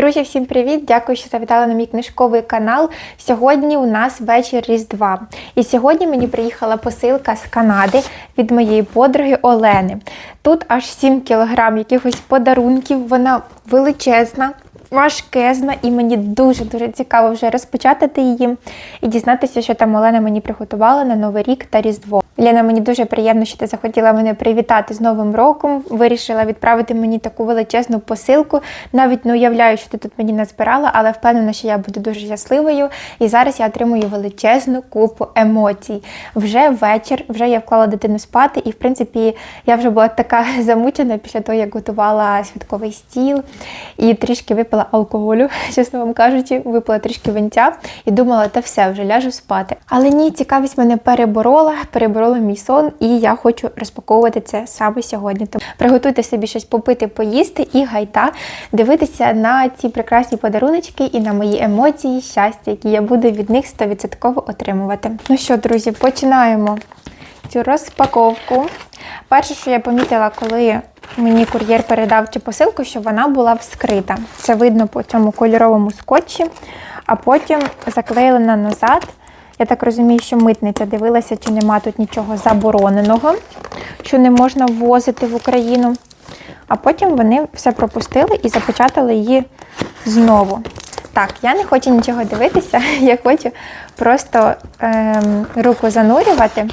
Друзі, всім привіт! Дякую, що завітали на мій книжковий канал. Сьогодні у нас вечір Різдва. І сьогодні мені приїхала посилка з Канади від моєї подруги Олени. Тут аж 7 кілограм якихось подарунків, вона величезна. Важкезна, і мені дуже-дуже цікаво вже розпочати її і дізнатися, що там Олена мені приготувала на Новий рік та Різдво. Лена, мені дуже приємно, що ти захотіла мене привітати з Новим роком. Вирішила відправити мені таку величезну посилку. Навіть не уявляю, що ти тут мені назбирала, але впевнена, що я буду дуже щасливою. І зараз я отримую величезну купу емоцій. Вже вечір, вже я вклала дитину спати, і в принципі я вже була така замучена після того, як готувала святковий стіл і трішки випила алкоголю, чесно вам кажучи, випила трішки винця і думала, та все, вже ляжу спати. Але ні, цікавість мене переборола, переборола мій сон, і я хочу розпаковувати це саме сьогодні. Тому приготуйте собі щось попити, поїсти і гайта, дивитися на ці прекрасні подаруночки і на мої емоції, щастя, які я буду від них 100% отримувати. Ну що, друзі, починаємо цю розпаковку. Перше, що я помітила, коли мені кур'єр передав цю посилку, що вона була вскрита. Це видно по цьому кольоровому скотчі, а потім заклеєна назад. Я так розумію, що митниця дивилася, чи нема тут нічого забороненого, що не можна ввозити в Україну. А потім вони все пропустили і запечатали її знову. Так, я не хочу нічого дивитися, я хочу просто ем, руку занурювати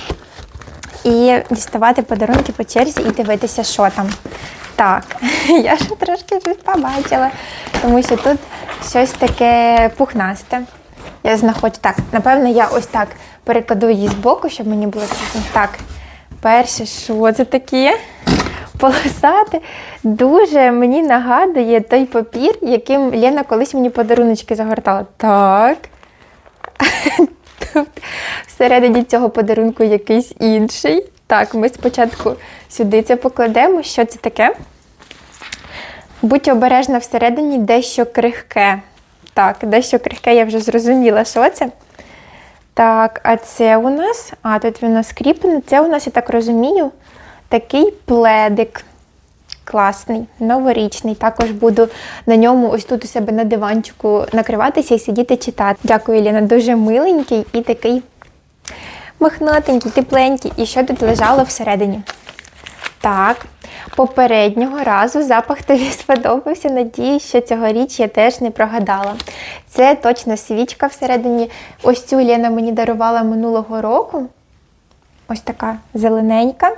і діставати подарунки по черзі і дивитися, що там. Так, я ще трошки щось побачила, тому що тут щось таке пухнасте. Я знаходжу так, напевно, я ось так перекладу її з боку, щоб мені було. Так, перше, що це таке? Полосати дуже мені нагадує той папір, яким Лена колись мені подаруночки загортала. Так. Всередині цього подарунку якийсь інший. Так, ми спочатку сюди це покладемо. Що це таке? Будь обережна всередині дещо крихке. Так, дещо крихке, я вже зрозуміла, що це. Так, а це у нас, а тут воно скріплене. Це у нас, я так розумію, такий пледик. Класний, новорічний. Також буду на ньому ось тут у себе на диванчику накриватися і сидіти читати. Дякую, Ліна. Дуже миленький і такий мохнатенький, тепленький. І що тут лежало всередині? Так, попереднього разу запах тобі сподобався. Надіюсь, що цьогоріч я теж не прогадала. Це точно свічка всередині. Ось цю Лена мені дарувала минулого року. Ось така зелененька,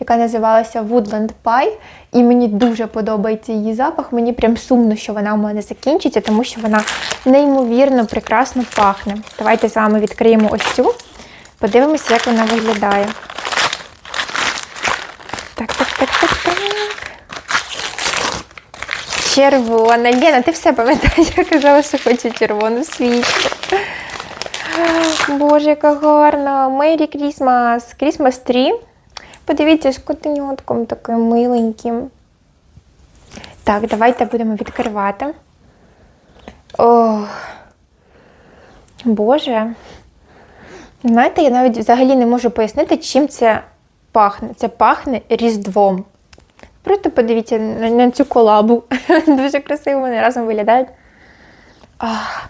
яка називалася Woodland Pie. І мені дуже подобається її запах. Мені прям сумно, що вона у мене закінчиться, тому що вона неймовірно прекрасно пахне. Давайте з вами відкриємо ось цю. Подивимося, як вона виглядає. Так, так, так, так, так. Червона. Лена, ти все пам'ятаєш, я казала, що хочу червону свічку. Боже, яка гарна. Merry Christmas. Christmas tree. Подивіться, з котеньотком таким миленьким. Так, давайте будемо відкривати. Ох. Боже. Знаєте, я навіть взагалі не можу пояснити, чим це пахне. Це пахне різдвом. Просто подивіться на, на цю колабу. Дуже красиво вони разом виглядають. Ах,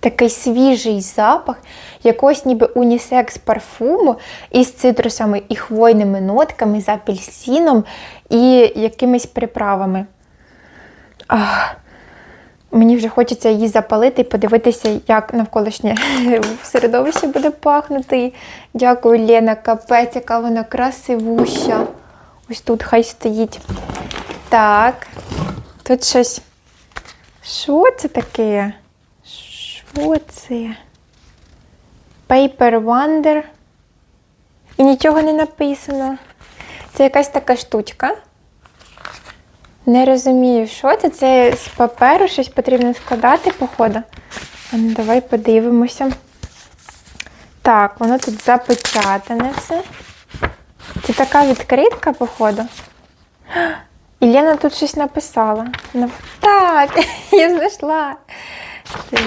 такий свіжий запах, якогось ніби унісекс парфуму із цитрусами і хвойними нотками, з апельсином і якимись приправами. Ах, Мені вже хочеться її запалити і подивитися, як навколишнє середовище буде пахнути. Дякую, Лена, капець, яка вона красивуща. Ось тут хай стоїть. Так, тут щось. Що це таке? Що це? Paper Wonder. І нічого не написано. Це якась така штучка. Не розумію, що це. Це з паперу щось потрібно складати, походу. А ну, давай подивимося. Так, воно тут запечатане все. Це така відкритка, походу. І Лена тут щось написала. Так, я знайшла.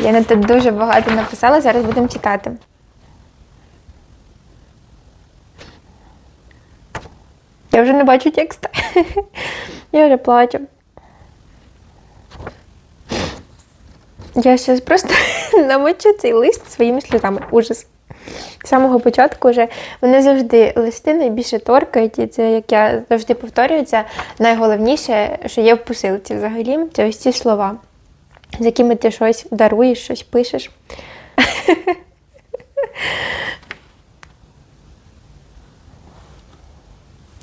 Лена тут дуже багато написала, зараз будемо читати. Я вже не бачу текста. Я вже плачу. Я зараз просто намочу цей лист своїми сльозами. Ужас. З самого початку вже вони завжди листи найбільше торкають, і це, як я завжди повторюю, це найголовніше, що є в посилці взагалі, це ось ці слова, з якими ти щось даруєш, щось пишеш.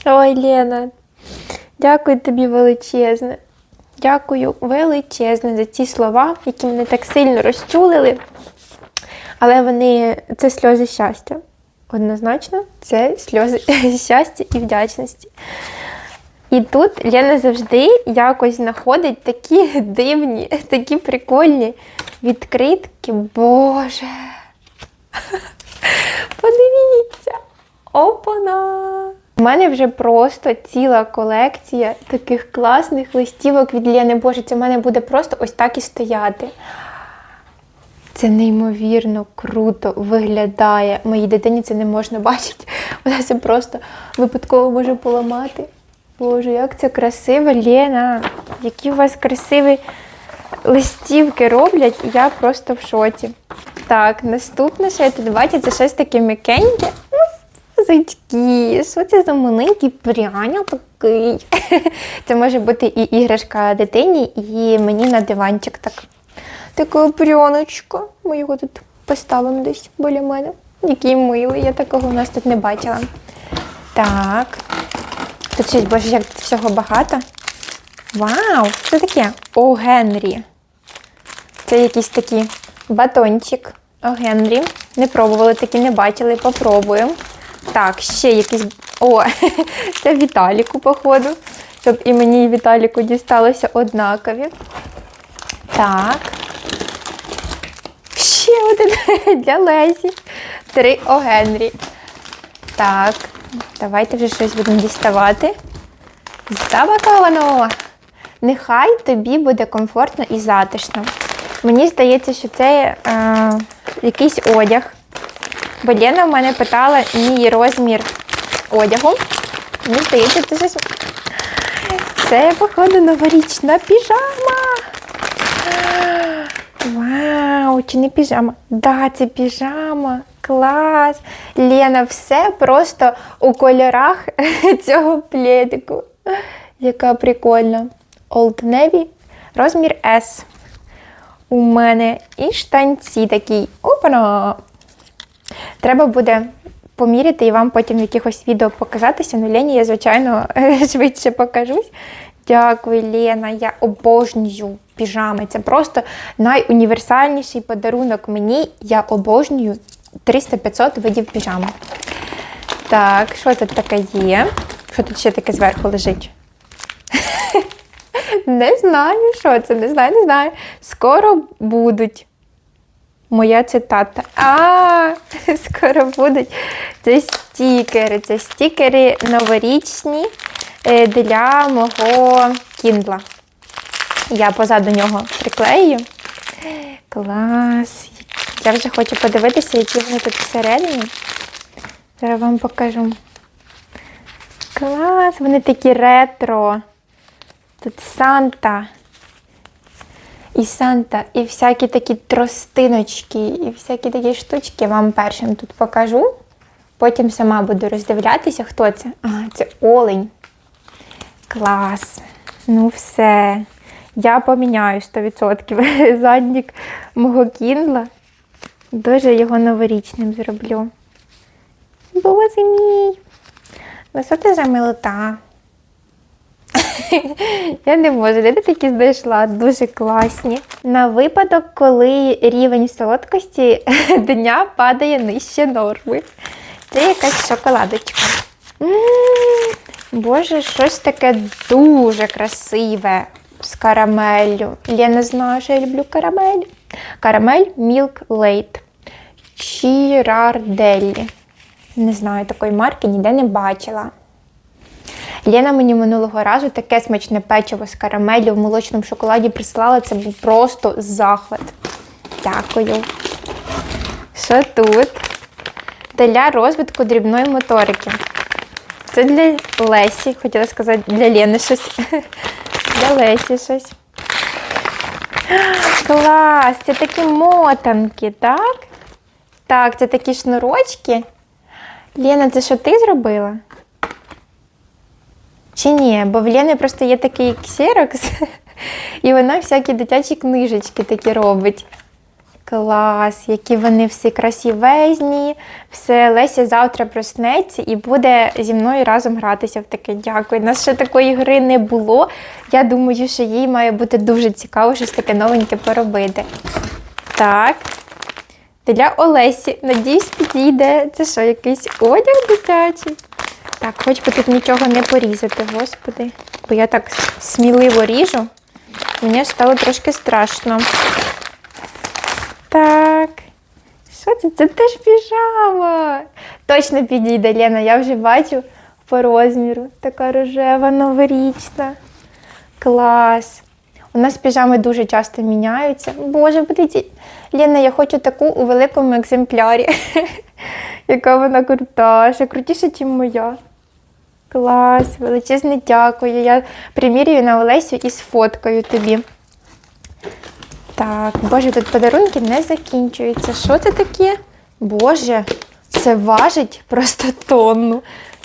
Ой, Лена, дякую тобі величезне. Дякую величезне за ці слова, які мене так сильно розчулили. Але вони це сльози щастя. Однозначно, це сльози щастя і вдячності. І тут Лена завжди якось знаходить такі дивні, такі прикольні відкритки. Боже. Подивіться! Опана! У мене вже просто ціла колекція таких класних листівок від Лени. Боже, це в мене буде просто ось так і стояти. Це неймовірно круто виглядає. Моїй дитині це не можна бачити. Вона це просто випадково може поламати. Боже, як це красиво, Лена! Які у вас красиві листівки роблять, я просто в шоці. Так, наступне, що я тут бачу, це щось таке м'якеньке. Ну, Зайчки, що це за маленький пряня такий? Це може бути і іграшка дитині, і мені на диванчик так. Така пряночка. Ми його тут поставимо десь біля мене. Який милий, я такого у нас тут не бачила. Так. Тут щось, боже, як тут всього багато. Вау! Що таке? О, Генрі. Це якийсь такий батончик. О, Генрі. Не пробували, такі не бачили, попробуємо. Так, ще якийсь. О, це Віталіку, походу. Щоб і мені, і Віталіку дісталося однакові. Так. Ще один для Лесі. Три О Генрі. Так, давайте вже щось будемо діставати. Запаковано! Нехай тобі буде комфортно і затишно. Мені здається, що це е, якийсь одяг. Бо Лена в мене питала мій розмір одягу. Мені здається, це щось. Це, походу, новорічна піжама. Вау, чи не піжама? Да, це піжама. Клас. Лена, все просто у кольорах цього пледику. Яка прикольна. Old Navy, розмір S. У мене і штанці такі. Опана! Треба буде поміряти і вам потім якихось відео показатися. Ну, Лені я, звичайно, швидше покажусь. Дякую, Лена. Я обожнюю піжами. Це просто найуніверсальніший подарунок мені. Я обожнюю 300-500 видів піжами. Так, що тут таке є? Що тут ще таке зверху лежить? Не знаю, що це, не знаю, не знаю. Скоро будуть. Моя цитата. А, скоро будуть. Це стікери. Це стікери новорічні е, для мого кіндла. Я позаду нього приклею. Клас. Я вже хочу подивитися, які вони тут всередині. Зараз вам покажу. Клас, вони такі ретро. Тут Санта. І Санта, і всякі такі тростиночки, і всякі такі штучки вам першим тут покажу. Потім сама буду роздивлятися, хто це. А, це олень. Клас. Ну все. Я поміняю 100% заднік мого кіндла. Дуже його новорічним зроблю. Боже мій. Ну що ти за милота? Я не можу, де такі знайшла? Дуже класні. На випадок, коли рівень солодкості дня падає нижче норми. Це якась шоколадочка. Боже, щось таке дуже красиве з карамеллю. Я не знаю, що я люблю карамель. Карамель Milk Late. Чірарделлі. Не знаю, такої марки ніде не бачила. Лена мені минулого разу таке смачне печиво з карамеллю в молочному шоколаді прислала. Це був просто захват. Дякую. Що тут? Для розвитку дрібної моторики. Це для Лесі, хотіла сказати, для Лени щось. Для Лесі щось. Клас! Це такі мотанки, так? Так, це такі шнурочки. Лена, це що ти зробила? Чи ні? Бо в Лени просто є такий ксерокс, і вона всякі дитячі книжечки такі робить. Клас, які вони всі красивезні. Все, Леся завтра проснеться і буде зі мною разом гратися в таке. Дякую. У нас ще такої гри не було. Я думаю, що їй має бути дуже цікаво щось таке новеньке поробити. Так. Для Олесі, надіюсь, підійде. Це що, якийсь одяг дитячий? Так, хоч би тут нічого не порізати, господи. Бо я так сміливо ріжу. Мені стало трошки страшно. Так. Що це? Це теж піжама. Точно підійде, Лена, я вже бачу по розміру. Така рожева, новорічна. Клас. У нас піжами дуже часто міняються. Боже, подивіться. Лена, я хочу таку у великому екземплярі. Яка вона крута, ще крутіша, ніж моя. Клас, величезне дякую. Я примірюю на Олесю і сфоткаю тобі. Так, боже, тут подарунки не закінчуються. Що це таке? Боже, це важить просто тонну.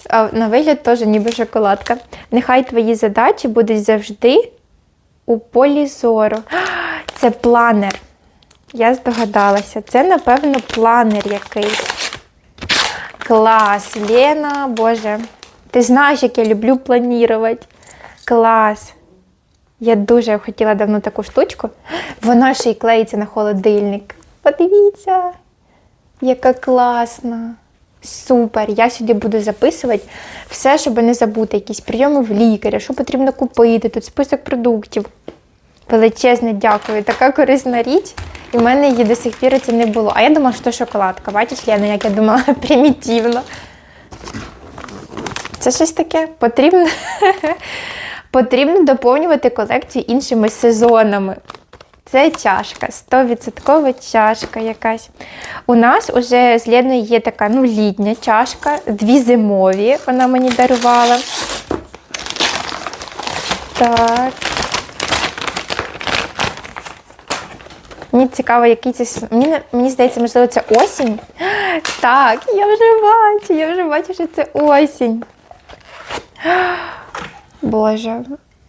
А на вигляд теж ніби шоколадка. Нехай твої задачі будуть завжди у полі зору. Це планер. Я здогадалася. Це, напевно, планер якийсь. Клас, Лена, боже. Ти знаєш, як я люблю планувати. Клас. Я дуже хотіла давно таку штучку. Вона ще й клеїться на холодильник. Подивіться, яка класна. Супер! Я сюди буду записувати все, щоб не забути, якісь прийоми в лікаря, що потрібно купити, тут список продуктів. Величезне дякую. Така корисна річ. І в мене її до сих пір це не було. А я думала, що шоколадка. Бачиш, Лена, як я думала, примітивно. Це щось таке потрібно. Потрібно доповнювати колекцію іншими сезонами. Це чашка, 100% чашка якась. У нас уже з Леною є така ну, літня чашка, дві зимові вона мені дарувала. Так. Мені цікаво, який це. Мені, мені здається, можливо, це осінь. Так, я вже бачу, я вже бачу, що це осінь. Боже,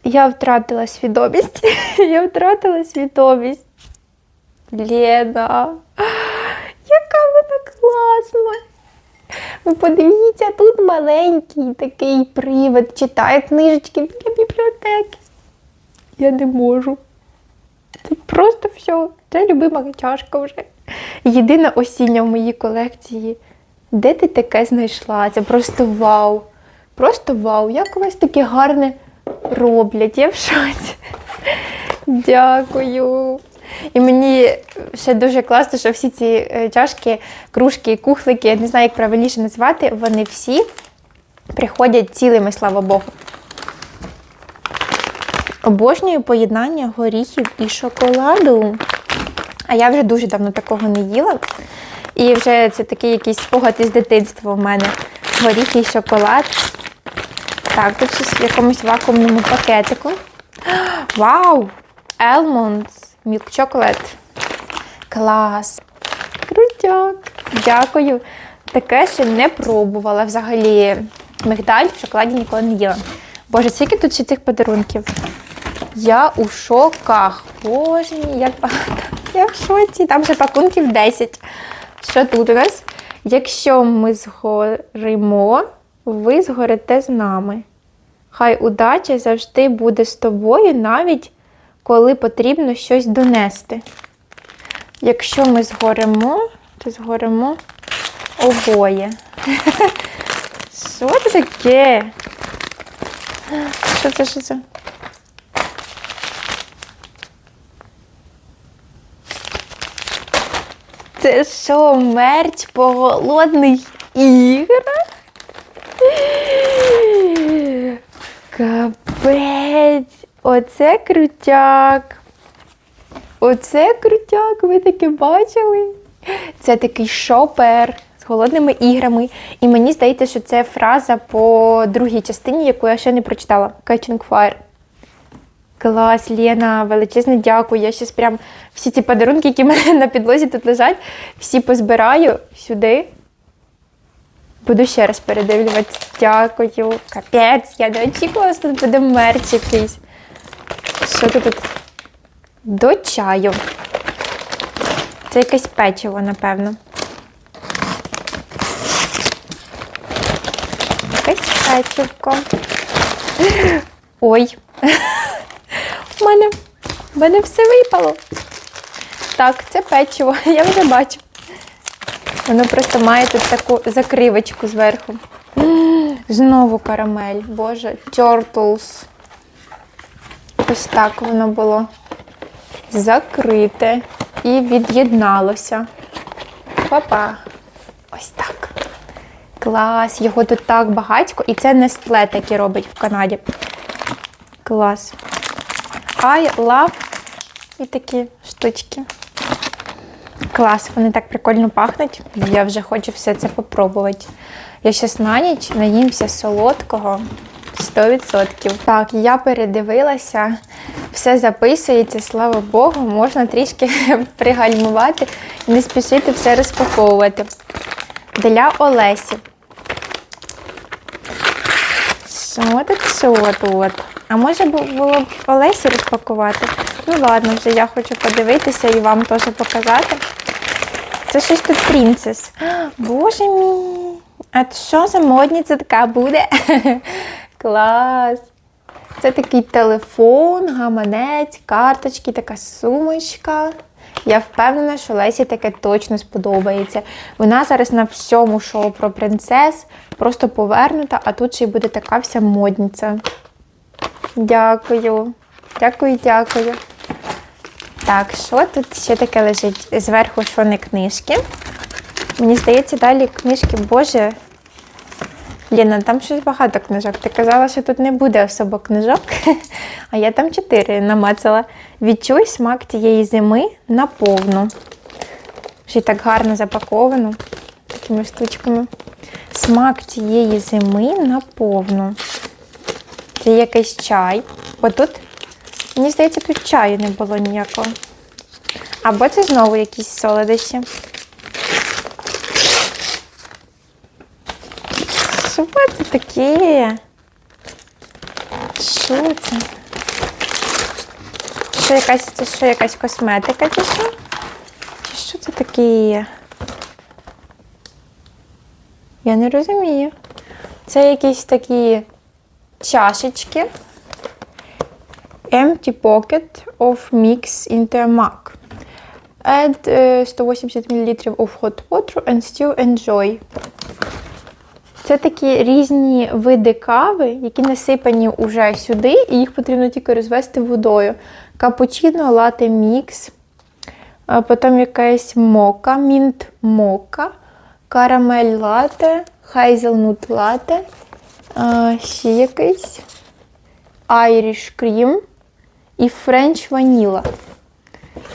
я втратила свідомість. Я втратила свідомість. Лена, яка вона класна. Ви подивіться, тут маленький такий привид, читає книжечки біля бібліотеки. Я не можу. Це просто все. Це любима чашка вже. Єдина осіння в моїй колекції. Де ти таке знайшла? Це просто вау. Просто вау. Як у вас таке гарне роблять? Я в шоці. Дякую. І мені ще дуже класно, що всі ці е, чашки, кружки, кухлики, я не знаю, як правильніше назвати, вони всі приходять цілими, слава Богу. Обожнюю поєднання горіхів і шоколаду. А я вже дуже давно такого не їла. І вже це такий якийсь спогад із дитинства в мене. Горіхи і шоколад. Так, тут в якомусь вакуумному пакетику. Вау! Almonds Milk Chocolate. Клас! Крутяк! Дякую. Таке ще не пробувала взагалі. Мигдаль в шоколаді ніколи не їла. Боже, скільки тут ще цих подарунків? Я у шоках. Боже як багато. Я в шоці. Там ще пакунків 10. Що тут у нас? Якщо ми згоримо, ви згорите з нами. Хай удача завжди буде з тобою, навіть коли потрібно щось донести. Якщо ми згоримо, то згоримо обоє. Що це таке? Що це, що це? Це що, мерч по голодних іграх? Капець! Оце крутяк. Оце крутяк, ви таке бачили? Це такий шопер з голодними іграми. І мені здається, що це фраза по другій частині, яку я ще не прочитала. Catching Fire. Клас, Лена, величезне дякую. Я зараз прям всі ці подарунки, які в мене на підлозі тут лежать, всі позбираю сюди. Буду ще раз передивлюватися. Дякую. Капець, я не очікувала, тут буде мерч якийсь. Що тут? тут? До чаю. Це якесь печиво, напевно. Якесь печивко. Ой. У мене, мене все випало. Так, це печиво, я вже бачу. Воно просто має тут таку закривочку зверху. Знову карамель, боже, Turtles. Ось так воно було закрите і від'єдналося. Папа. Ось так. Клас, його тут так багатько, і це Nestle такі робить в Канаді. Клас. I love і такі штучки. Клас, вони так прикольно пахнуть. Я вже хочу все це попробувати. Я щас на ніч наїмся солодкого 100%. Так, я передивилася, все записується, слава Богу, можна трішки пригальмувати і не спішити все розпаковувати. Для Олесі. Що тут, що тут? А може бу- було б Олесі розпакувати? Ну ладно, вже я хочу подивитися і вам теж показати. Це щось тут принцес. Боже мій! А що за модниця така буде? Клас! Це такий телефон, гаманець, карточки, така сумочка. Я впевнена, що Лесі таке точно сподобається. Вона зараз на всьому шоу про принцес просто повернута, а тут ще й буде така вся модниця. Дякую. Дякую, дякую. Так, що тут ще таке лежить? Зверху що не книжки. Мені здається, далі книжки, боже. Ліна, там щось багато книжок. Ти казала, що тут не буде особо книжок, а я там чотири намацала. Відчуй смак тієї зими наповну. Ще й так гарно запаковано такими штучками. Смак тієї зими наповну. Це якийсь чай. Бо тут, мені здається, тут чаю не було ніякого. Або це знову якісь солодощі. Що це таке? Що це? Що якась, це що якась косметика чи що? Чи що це таке? Я не розумію. Це якісь такі чашечки. Empty pocket of mix into a. Add е, 180 ml of hot water and still enjoy. Це такі різні види кави, які насипані уже сюди, і їх потрібно тільки розвести водою. Капучино, лате мікс, потім якась мока, мінт мока, карамель лате, хайзелнут лате, ще якийсь айріш крім і френч ваніла.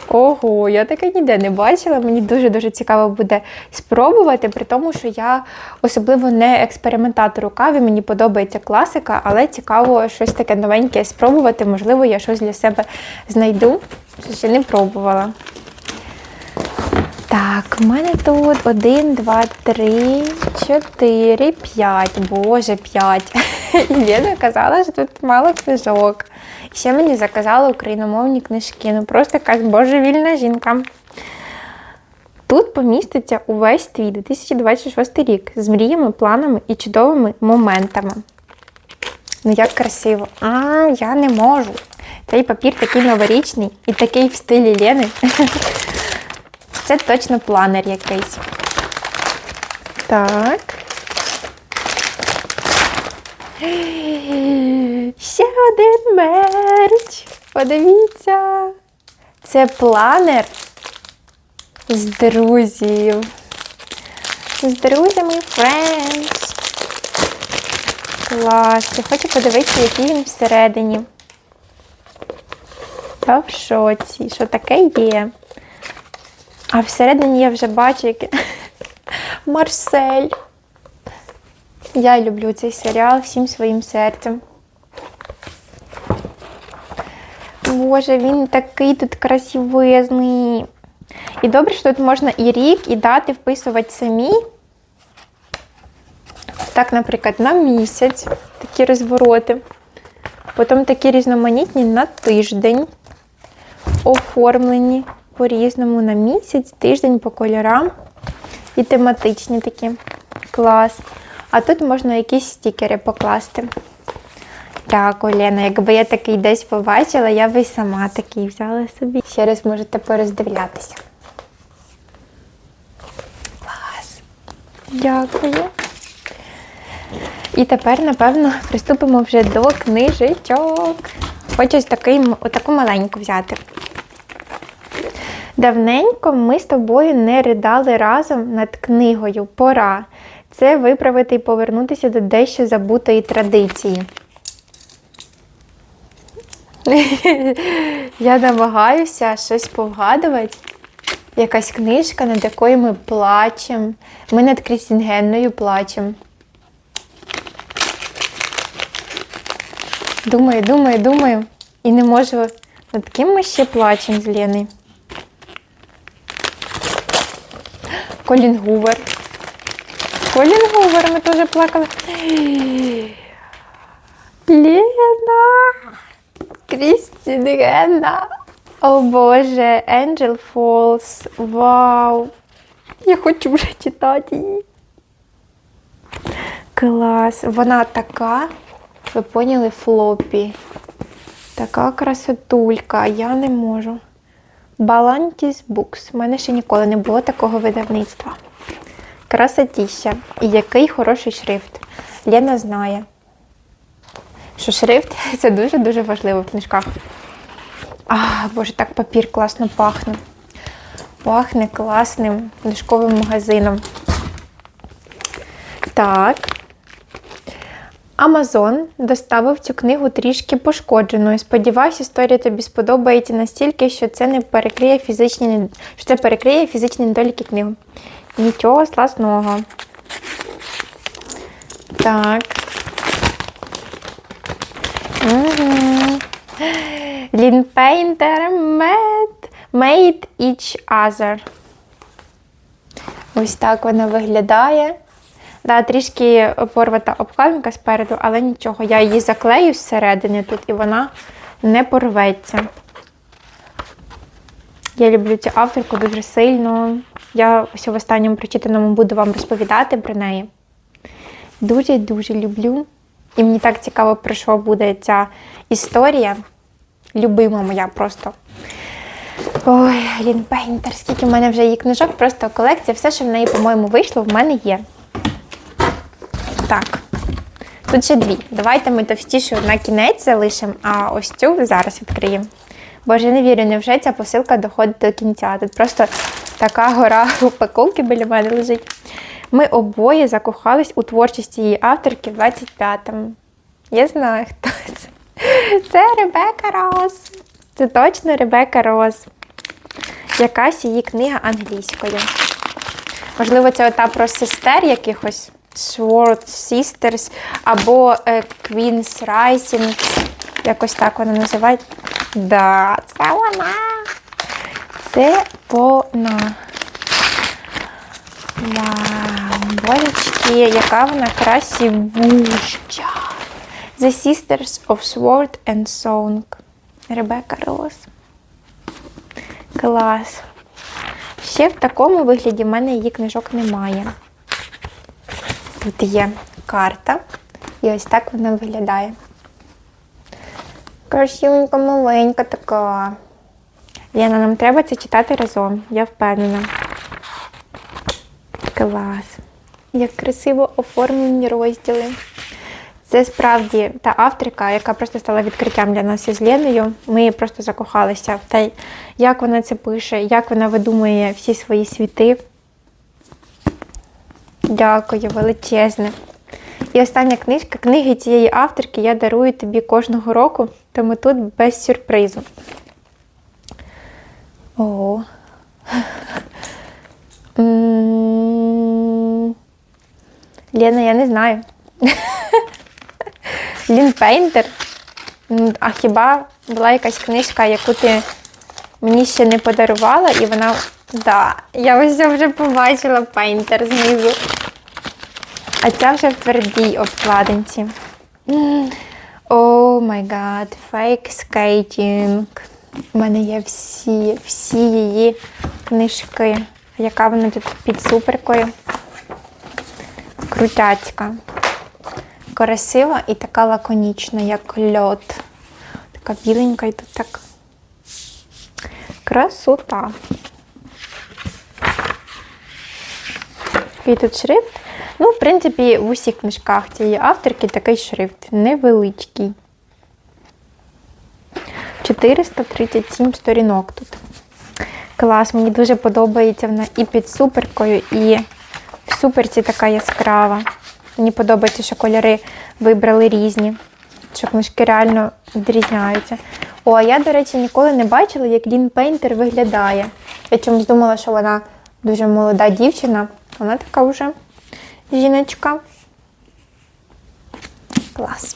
Ого, я таке ніде не бачила. Мені дуже-дуже цікаво буде спробувати, при тому, що я особливо не експериментатор у каві, мені подобається класика, але цікаво щось таке новеньке спробувати. Можливо, я щось для себе знайду, що ще не пробувала. Так, в мене тут 1, 2, 3, 4, 5. Боже, 5. І Лена казала, що тут мало книжок. Ще мені заказали україномовні книжки. Ну просто якась божевільна жінка. Тут поміститься увесь твій 2026 рік з мріями, планами і чудовими моментами. Ну, як красиво. А, я не можу. Цей папір такий новорічний і такий в стилі Лени. Це точно планер якийсь. Так. Ще один мерч. Подивіться. Це планер з друзів. З друзями Friends. Клас. Я хочу подивитися, який він всередині. Та в шоці, що таке є. А всередині я вже бачу, яке Марсель. Я люблю цей серіал всім своїм серцем. Боже, він такий тут красивезний. І добре, що тут можна і рік, і дати вписувати самі. Так, наприклад, на місяць такі розвороти. Потім такі різноманітні на тиждень. Оформлені по-різному на місяць, тиждень по кольорам. І тематичні такі. Клас. А тут можна якісь стікери покласти. Дякую, Лена. Якби я такий десь побачила, я би сама такий взяла собі. Ще раз можете пороздивлятися. Клас. Дякую. І тепер, напевно, приступимо вже до книжечок. Хочу ось такий, отаку маленьку взяти. Давненько ми з тобою не ридали разом над книгою. Пора. Це виправити і повернутися до дещо забутої традиції. Я намагаюся щось повгадувати. Якась книжка, над якою ми плачемо. Ми над Крістінгенною плачемо. Думаю, думаю, думаю. І не можу. Над ким ми ще плачемо з Леною? Колін Гувер. Колін Гувер, ми теж плакали. Лена! Крістін Генна. О Боже, Angel Falls. Вау! Я хочу вже читати її. Клас. Вона така, ви поняли, флопі. Така красотулька, я не можу. Балантіс Букс. У мене ще ніколи не було такого видавництва. Красотіща. І який хороший шрифт. Лена знає, що шрифт це дуже-дуже важливо в книжках. А, боже, так папір класно пахне. Пахне класним книжковим магазином. Так. Амазон доставив цю книгу трішки пошкодженою. Сподіваюсь, історія тобі сподобається настільки, що це не перекриє фізичні що це перекриє фізичні недоліки книги. Нічого страшного. Так. Угу. Лінпейнтер Made, made Each Other. Ось так вона виглядає. Да, трішки порвата обкладинка спереду, але нічого. Я її заклею зсередини тут і вона не порветься. Я люблю цю авторку дуже сильно. Я ось в останньому прочитаному буду вам розповідати про неї. Дуже-дуже люблю. І мені так цікаво, про що буде ця історія. Любима моя просто. Ой, Лін Пейнтер, скільки в мене вже її книжок, просто колекція. Все, що в неї, по-моєму, вийшло, в мене є. Так. Тут ще дві. Давайте ми товстішу на кінець залишимо, а ось цю зараз відкриємо. Боже, не вірю, невже ця посилка доходить до кінця. Тут просто така гора упаковки біля мене лежить. Ми обоє закохались у творчість цієї авторки в 25-му. Я знаю, хто це. Це Ребека Роз. Це точно Ребека Роз. Якась її книга англійською. Можливо, це ота про сестер якихось. Sword Sisters або е, Queen's Rising. Якось так вона називає. Да, це вона. Вау, божечки, яка вона красивуща. The Sisters of Sword and Song. Ребека Роз. Клас. Ще в такому вигляді в мене її книжок немає. Тут є карта. І ось так вона виглядає. Красивенька, маленька така. Лена, нам треба це читати разом, я впевнена. Клас. Як красиво оформлені розділи. Це справді та авторка, яка просто стала відкриттям для нас із Леною. Ми просто закохалися в те, як вона це пише, як вона видумує всі свої світи. Дякую, величезне. І остання книжка. Книги цієї авторки я дарую тобі кожного року, тому тут без сюрпризу. Ого. Лена, я не знаю. Лін Пейнтер. А хіба була якась книжка, яку ти мені ще не подарувала, і вона. Да, я ось вже побачила пейнтер знизу. А ця вже в твердій обкладинці. О май гад, фейк скейтінг. У мене є всі, всі її книжки. Яка вона тут під суперкою? Крутяцька. Красива і така лаконічна, як льод. Така біленька і тут так. Красота. Який тут шрифт? Ну, в принципі, в усіх книжках цієї авторки такий шрифт невеличкий. 437 сторінок тут. Клас, мені дуже подобається вона і під суперкою, і в суперці така яскрава. Мені подобається, що кольори вибрали різні, що книжки реально відрізняються. О, а я, до речі, ніколи не бачила, як Лін Пейнтер виглядає. Я чомусь думала, що вона дуже молода дівчина. Вона така вже жіночка. Клас.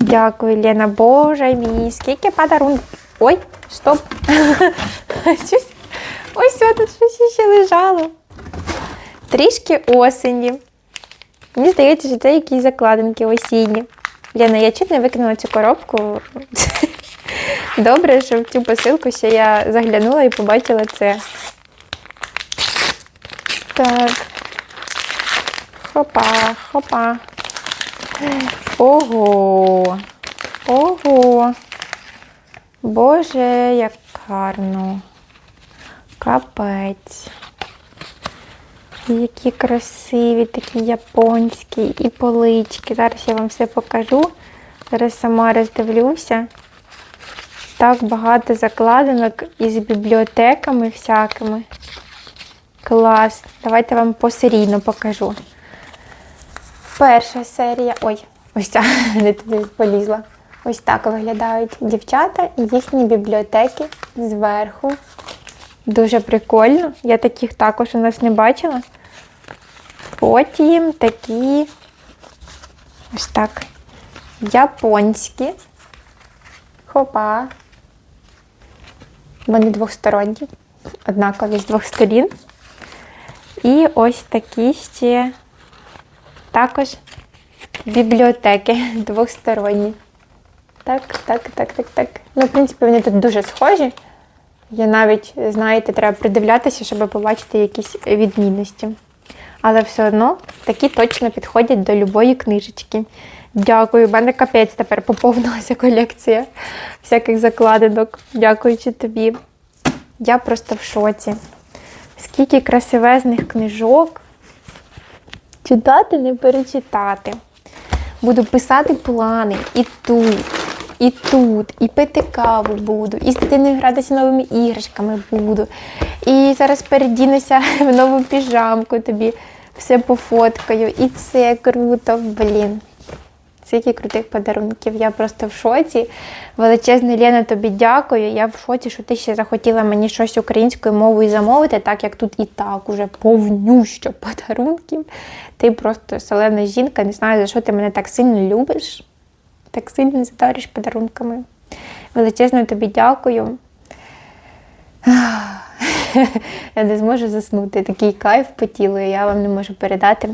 Дякую, Лена. Боже мій, скільки подарунків. Ой, стоп. Ось тут щось ще лежало. Трішки осені. Мені здається, що це якісь закладинки осінні. Лена, я чуть не викинула цю коробку. Добре, що в цю посилку ще я заглянула і побачила це. Так. Хопа, хопа. Ого. Ого. Боже, як гарно. Капець. Які красиві, такі японські і полички. Зараз я вам все покажу. Зараз сама роздивлюся. Так багато закладинок із бібліотеками всякими. Клас. Давайте вам посерійно покажу. Перша серія. Ой, ось ця не туди полізла. Ось так виглядають дівчата і їхні бібліотеки зверху. Дуже прикольно. Я таких також у нас не бачила. Потім такі ось так. Японські. Хопа. Вони двосторонні, однакові з двох сторін. І ось такі ще також бібліотеки двосторонні. Так, так, так, так, так. Ну, в принципі, вони тут дуже схожі. Я навіть, знаєте, треба придивлятися, щоб побачити якісь відмінності. Але все одно такі точно підходять до любої книжечки. Дякую, в мене капець тепер поповнилася колекція всяких закладинок. Дякуючи тобі. Я просто в шоці. Скільки красивезних книжок. Читати не перечитати. Буду писати плани і тут, і тут, і пити каву буду, і з дитиною гратися новими іграшками буду. І зараз передінуся в нову піжамку тобі, все пофоткаю. І це круто, блін. Скільки крутих подарунків. Я просто в шоці. Величезне Лена, тобі дякую. Я в шоці, що ти ще захотіла мені щось українською мовою замовити, так як тут і так уже повнющо подарунків. Ти просто солена жінка, не знаю, за що ти мене так сильно любиш, так сильно задариш подарунками. Величезно тобі дякую. Я не зможу заснути. Такий кайф по тілу, я вам не можу передати,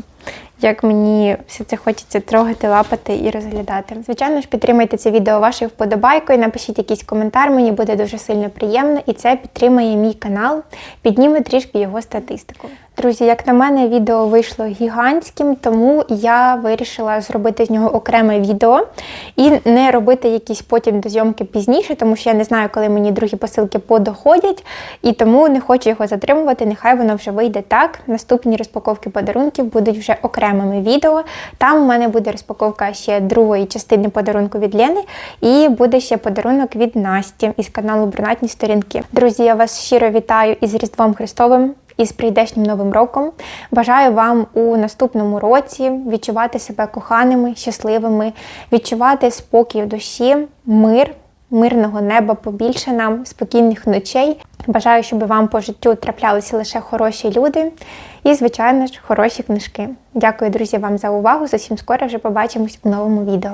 як мені все це хочеться трогати, лапати і розглядати. Звичайно ж, підтримайте це відео вашою вподобайкою, напишіть якийсь коментар, мені буде дуже сильно приємно, і це підтримує мій канал, підніме трішки його статистику. Друзі, як на мене, відео вийшло гігантським, тому я вирішила зробити з нього окреме відео і не робити якісь потім до зйомки пізніше, тому що я не знаю, коли мені другі посилки подоходять, і тому не хочу його затримувати. Нехай воно вже вийде так. Наступні розпаковки подарунків будуть вже окремими відео. Там у мене буде розпаковка ще другої частини подарунку від Лени, і буде ще подарунок від Насті із каналу Брунатні сторінки. Друзі, я вас щиро вітаю із Різдвом Христовим і з прийдешнім новим роком. Бажаю вам у наступному році відчувати себе коханими, щасливими, відчувати спокій в душі, мир, мирного неба побільше нам, спокійних ночей. Бажаю, щоб вам по життю траплялися лише хороші люди і, звичайно ж, хороші книжки. Дякую, друзі, вам за увагу. Зовсім скоро вже побачимось у новому відео.